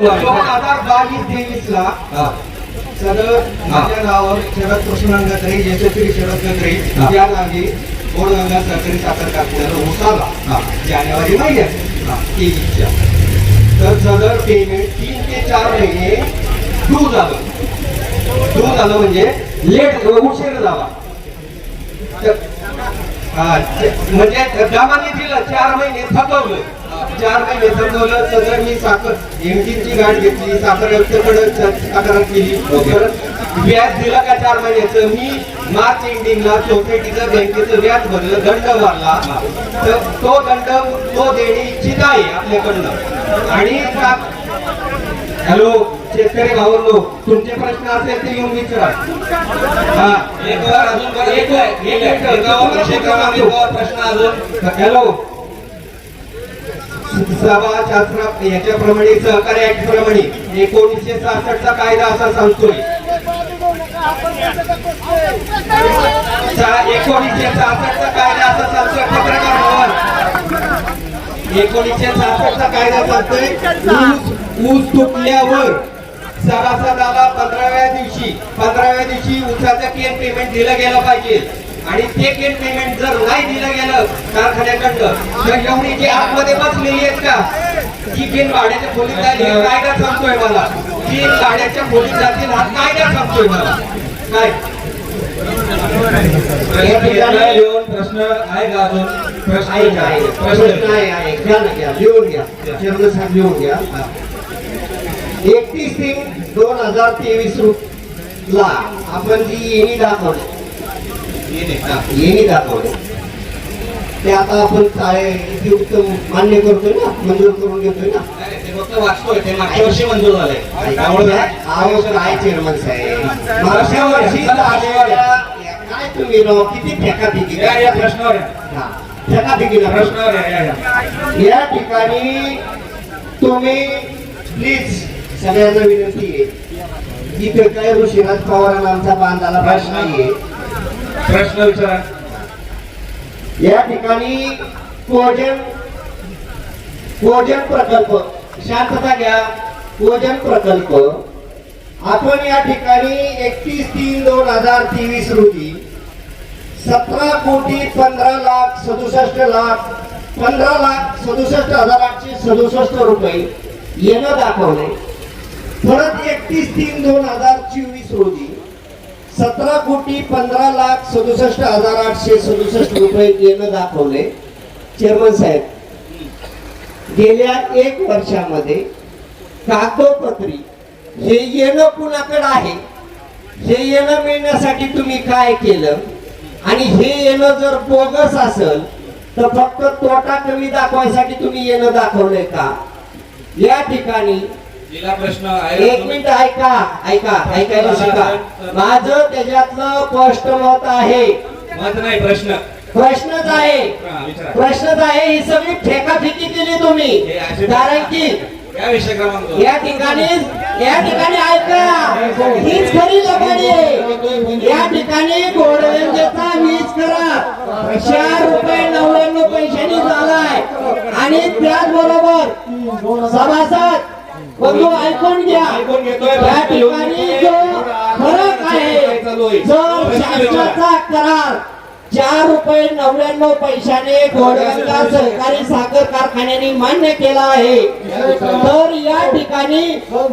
दोन हजार बावीस तेवीस ला. सदर माझ्या नावावर शरद कृष्णांग गत्री यशस्वी शरद गत्री. या नावी गोडगंगा सहकारी साखर कारखान्याला उसाला. जानेवारी महिन्यात तेवीसच्या तर सदर पेमेंट तीन ते चार महिने डू झालं डू झालं म्हणजे लेट उशीर झाला म्हणजे दामाने दिलं चार महिने थकवलं चार महिने थकवलं सदर मी साखर. एमटीची गाठ घेतली साखर आयुक्ताकडे तक्रार केली. व्याज दिलं का चार महिन्याचं? मी मार्च एंडिंगला सोसायटीचं बँकेचं व्याज भरलं दंड भरला तर तो दंड तो देणे इच्छित आहे आपल्याकडनं. आणि हॅलो शेतकरी भावांनो तुमचे प्रश्न असेल ते येऊन विचारा. हा. एक एक प्रश्न अजून. हॅलो. सभा शास्त्र याच्याप्रमाणे सहकारी ऍक्ट प्रमाणे एकोणीसशे सहासष्टचा कायदा असा सांगतोय. एकोणीसशे एकोणीसशे सहासष्टचा कायदा असा सांगतोय. पत्रकार भवन. एकोणीसशे सहासष्टचा कायदा सांगतोय. ऊस ऊस तुटल्यावर सभासदाला पंधराव्या दिवशी पंधराव्या दिवशी ऊसाचं केन पेमेंट दिलं गेलं पाहिजे. आणि ते केन पेमेंट जर नाही दिलं गेलं कारखान्याकडनं तर एवढी जी आतमध्ये बसलेली आहेत का? ती केन भाड्याच्या खोलीत जाईल हे कायदा सांगतोय मला? ती गाड्याच्या खोलीत जातील हा कायदा सांगतोय मला? काय? प्रश्न घेतलाय लिहून प्रश्न आहे का अजून? प्रश्न आहे. प्रश्न आहे. घ्या ना, घ्या. लिहून घ्या. साहेब लिहून घ्या. एकतीस तीन दोन हजार तेवीस ला आपण जी येणी दाखवली येणी ते आता आपण काय उपयुक्त मान्य करतोय ना? मंजूर करून घेतोय ना? ते फक्त वाचतोय. ते मागच्या वर्षी मंजूर झालंय त्यामुळे अहो, काय चेअरमन साहेब? मागच्या वर्षी झालेल्या- काय तुम्ही राव, किती फेकाफेकी या प्रश्नावर प्रश्नावर ठिकाणी तुम्ही प्लीज सगळ्यांना विनंती आहे. इथे काय ऋषीराज पवारांना आमचा बांधाला प्रश्न. नाहीये. प्रश्न विचारा. या ठिकाणी कोजन कोजन प्रकल्प शांतता घ्या कोजन प्रकल्प. आपण या ठिकाणी एकतीस तीन दोन हजार तेवीस रोजी सतरा कोटी पंधरा लाख सदुसष्ट लाख पंधरा लाख सदुसष्ट हजार आठशे सदुसष्ट रुपये येणं दाखवले परत एकतीस तीन दोन हजार चोवीस रोजी सतरा कोटी पंधरा लाख सदुसष्ट हजार आठशे सदुसष्ट रुपये येणं दाखवले चेअरमन साहेब गेल्या एक वर्षामध्ये कागदोपत्री हे येणं कुणाकडे आहे? हे येणं मिळण्यासाठी तुम्ही काय केलं? आणि हे येणं जर बोगस असेल तर फक्त तोटा कमी दाखवायसाठी तुम्ही येणं दाखवलंय का? या ठिकाणी प्रश्न एक मिनिट ऐका ऐका ऐकायला शिका माझं त्याच्यातलं स्पष्ट मत आहे. मत नाही प्रश्न. प्रश्नच आहे. प्रश्नच आहे ही सगळी फेकाफेकी केली तुम्ही. कारण की या ठिकाणी या ठिकाणी ऐका. हीच खरी लबाडी आहे. या ठिकाणी गोडगंजेचा वीज करा. चार रुपये नव्याण्णव पैशांनी झालाय. आणि त्याचबरोबर सभासद बंधू ऐकून घ्या. ऐकून घेतोय. या ठिकाणी जो फरक आहे जर शासनाचा करार चार रुपये नव्याण्णव पैशाने घोडगंगा सहकारी साखर कारखान्याने मान्य केला आहे. तर या ठिकाणी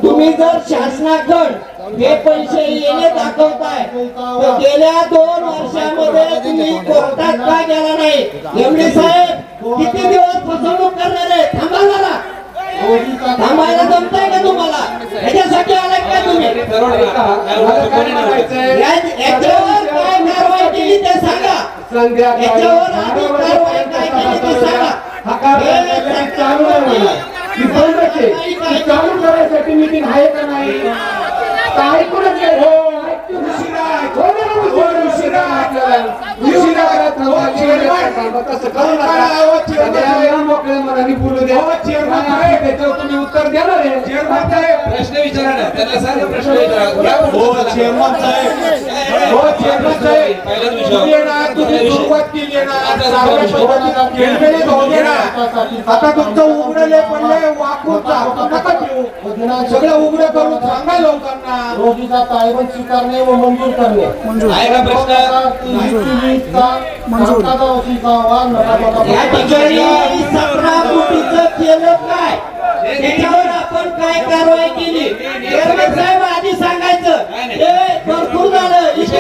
तुम्ही जर शासनाकडे हे पैसे येणे दाखवताय तर गेल्या दोन वर्षामध्ये तुम्ही कोर्टात का गेला नाही? एवढे साहेब किती दिवस फसवणूक करणार? आहे थांबा जरा. थांबायला जमताय का तुम्हाला? ह्याच्यासाठी आलाय का तुम्ही? याच्यावर काय कारवाई केली ते सांगा. याच्यावर आधी कारवाई काय केली ते सांगा. हे चालू करायसाठी मीटिंग आहे का नाही? काय. हो, उशिरा. हो उशिरा, आपल्याला. तुम्ही उत्तर देणार आहे प्रश्न विचारा ना. त्यांना सांगा प्रश्न विचारा. हो चेअरमन साहेब. आता तुमचं उघडले पडले वाकून सगळं उघडे करून सांगा लोकांना. रोगीचा तायबंद स्वीकारणे व मंजूर करणे. केलं काय? त्याच्यावर आपण काय कारवाई केली? साहेब आधी सांगायचं.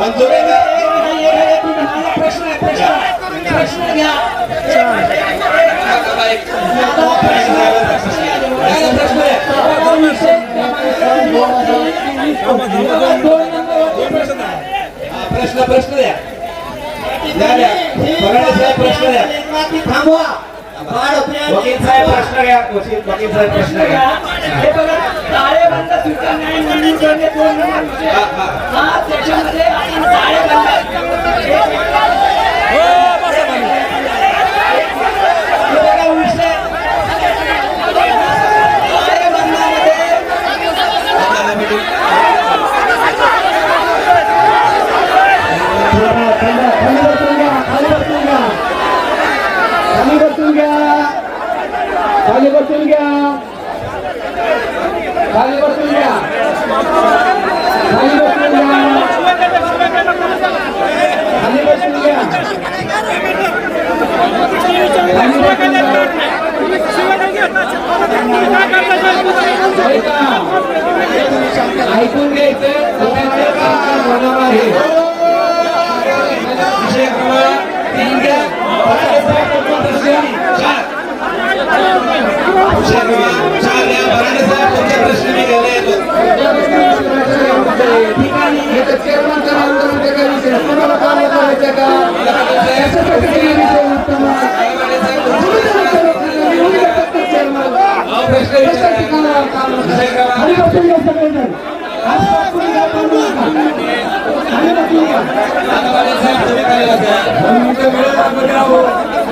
मंजुरी प्रश्न प्रश्न घ्या प्रश्न प्रश्न द्या प्रश्न द्या. थांबवा. प्रश्न घ्या. प्रश्न घ्या. साहेबांचा सुद्धा न्याय मिळण्याचे हा त्याच्यामध्ये आपण ऐकून घ्यायचं बोलायचं काम होणार आहे विषय क्रमांक तीन घ्या चार. विषय क्रमांक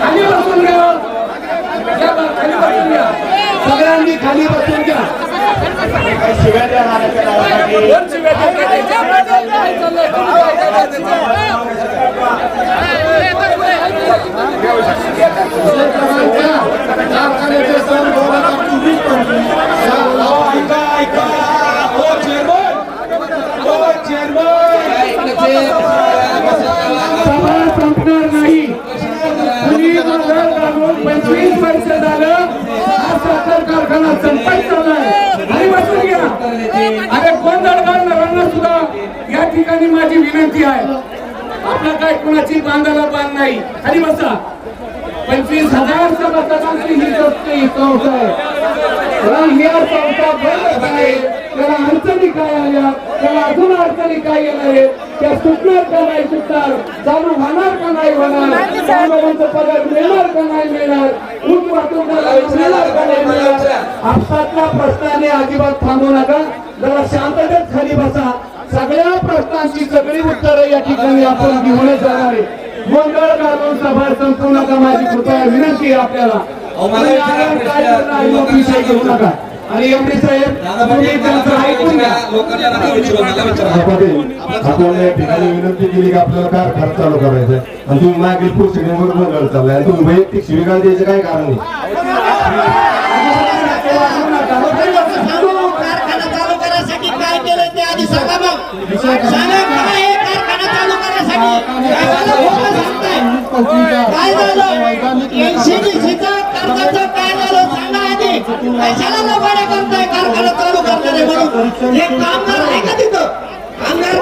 खाली बसून घ्या सगळ्यांनी खाली बसून घ्या. शिवाजी महाराजांच्या साखर कारखाना चाललाय आणि बसून घ्या. अरे गोंधळ घालणाऱ्यांना सुद्धा या ठिकाणी माझी विनंती आहे. आपला काय कुणाची बांधायला बांध नाही. खाली बसा. पंचवीस हजार सभासदांची ही संस्था ही संस्था आहे. या संस्था बंद आहे त्याला अडचणी काय आल्या? त्याला अजून अडचणी काय येणार आहेत? त्या सुटणार का नाही सुटणार? चालू होणार का नाही होणार? कामगारांचा पगार मिळणार का नाही मिळणार? वाहतूकदाराला मिळणार का नाही मिळणार? आपसातल्या प्रश्नाने अजिबात थांबू नका. जरा शांततेत खाली बसा. सगळ्या प्रश्नांची सगळी उत्तरं या ठिकाणी आपण घेऊनच जाणार आहे. मंगळ घालून सभा संपू नका. माझी कृपया विनंती आहे आपल्याला. घेऊ नका. आणि एमडी साहेब तुम्ही त्यांचं ऐकून घ्या आपण या ठिकाणी विनंती केली की आपल्याला कारखाना चालू करायचं आहे. आणि तुम्ही मागील पुढच्या निवड गोंधळ चाललाय आणि तुम्ही वैयक्तिक शिबिका द्यायचं काय कारण नाही कशाला लबाड्या करताय? कारखाना चालू करणार म्हणून. हे कामगार आहे का तिथं? कामगार.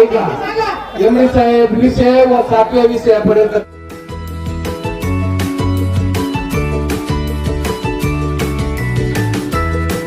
ऐका. एमडी साहेब विषय व सातव्या विषयापर्यंत